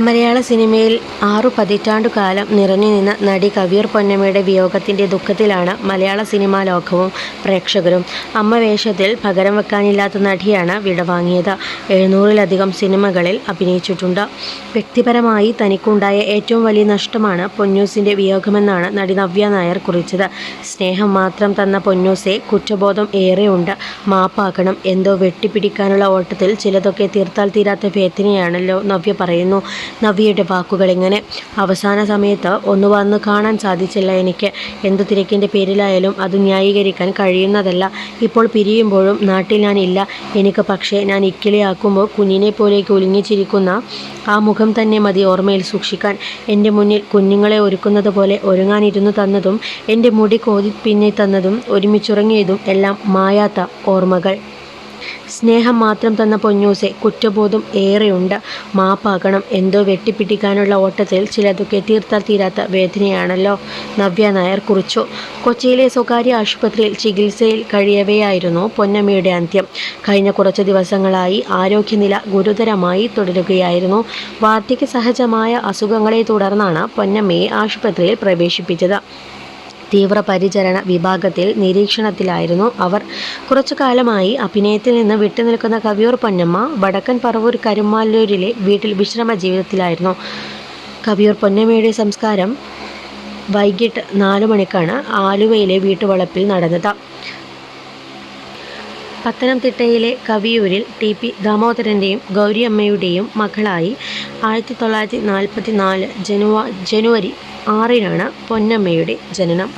മലയാള സിനിമയിൽ ആറു പതിറ്റാണ്ടുകാലം നിറഞ്ഞുനിന്ന നടി കവിയൂർ പൊന്നമ്മയുടെ വിയോഗത്തിന്റെ ദുഃഖത്തിലാണ് മലയാള സിനിമാ ലോകവും പ്രേക്ഷകരും. അമ്മ വേഷത്തിൽ പകരം വെക്കാനില്ലാത്ത നടിയാണ് വിടവാങ്ങിയത്. എഴുന്നൂറിലധികം സിനിമകളിൽ അഭിനയിച്ചിട്ടുണ്ട്. വ്യക്തിപരമായി തനിക്കുണ്ടായ ഏറ്റവും വലിയ നഷ്ടമാണ് പൊന്നൂസിന്റെ വിയോഗമെന്നാണ് നടി നവ്യ നായർ കുറിച്ചത്. സ്നേഹം മാത്രം തന്ന പൊന്നൂസെ കുറ്റബോധം ഏറെയുണ്ട്. മാപ്പാക്കണം. എന്തോ വെട്ടിപ്പിടിക്കാനുള്ള ഓട്ടത്തിൽ ചിലതൊക്കെ തീർത്താൽ തീരാത്ത വേദനയാണല്ലോ നവ്യ പറയുന്നു. നവ്യയുടെ വാക്കുകൾ ഇങ്ങനെ അവസാന സമയത്ത് ഒന്ന് വന്ന് കാണാൻ സാധിച്ചില്ല എനിക്ക്. എന്ത് തിരക്കിന്റെ പേരിലായാലും അത് ന്യായീകരിക്കാൻ കഴിയുന്നതല്ല. ഇപ്പോൾ പിരിയുമ്പോഴും നാട്ടിൽ ഞാൻ ഇല്ല. എനിക്ക് പക്ഷേ ഞാൻ ഇക്കിളിയാക്കുമ്പോൾ കുഞ്ഞിനെ പോലേക്ക് കുലുങ്ങിച്ചിരിക്കുന്ന ആ മുഖം തന്നെ മതി ഓർമ്മയിൽ സൂക്ഷിക്കാൻ. എന്റെ മുന്നിൽ കുഞ്ഞുങ്ങളെ ഒരുക്കുന്നത് പോലെ ഒരുങ്ങാനിരുന്നു തന്നതും എന്റെ മുടി കോതി പിന്നെ തന്നതും ഒരുമിച്ചുറങ്ങിയതും എല്ലാം മായാത്ത ഓർമ്മകൾ. സ്നേഹം മാത്രം തന്ന പൊന്നൂസെ കുറ്റബോധം ഏറെയുണ്ട്. മാപ്പാക്കണം. എന്തോ വെട്ടിപ്പിടിക്കാനുള്ള ഓട്ടത്തിൽ ചിലതൊക്കെ തീർത്താൽ തീരാത്ത വേദനയാണല്ലോ നവ്യ നായർ കുറിച്ചു. കൊച്ചിയിലെ സ്വകാര്യ ആശുപത്രിയിൽ ചികിത്സയിൽ കഴിയവെയായിരുന്നു പൊന്നമ്മയുടെ അന്ത്യം. കഴിഞ്ഞ കുറച്ച് ദിവസങ്ങളായി ആരോഗ്യനില ഗുരുതരമായി തുടരുകയായിരുന്നു. വാർദ്ധക്യ സഹജമായ അസുഖങ്ങളെ തുടർന്നാണ് പൊന്നമ്മയെ ആശുപത്രിയിൽ പ്രവേശിപ്പിച്ചത്. തീവ്രപരിചരണ വിഭാഗത്തിൽ നിരീക്ഷണത്തിലായിരുന്നു അവർ. കുറച്ചുകാലമായി അഭിനയത്തിൽ നിന്ന് വിട്ടുനിൽക്കുന്ന കവിയൂർ പൊന്നമ്മ വടക്കൻ പറവൂർ കരുമാല്ലൂരിലെ വീട്ടിൽ വിശ്രമ ജീവിതത്തിലായിരുന്നു കവിയൂർ പൊന്നമ്മയുടെ സംസ്കാരം വൈകിട്ട് നാലു മണിക്കാണ് ആലുവയിലെ വീട്ടുവളപ്പിൽ നടന്നത്. പത്തനംതിട്ടയിലെ കവിയൂരിൽ ടി. പി. ദാമോദരന്റെയും ഗൗരിയമ്മയുടെയും മകളായി ആയിരത്തി തൊള്ളായിരത്തി നാൽപ്പത്തി നാല് ജനുവ ജനുവരി ആറിനാണ് പൊന്നമ്മയുടെ ജനനം.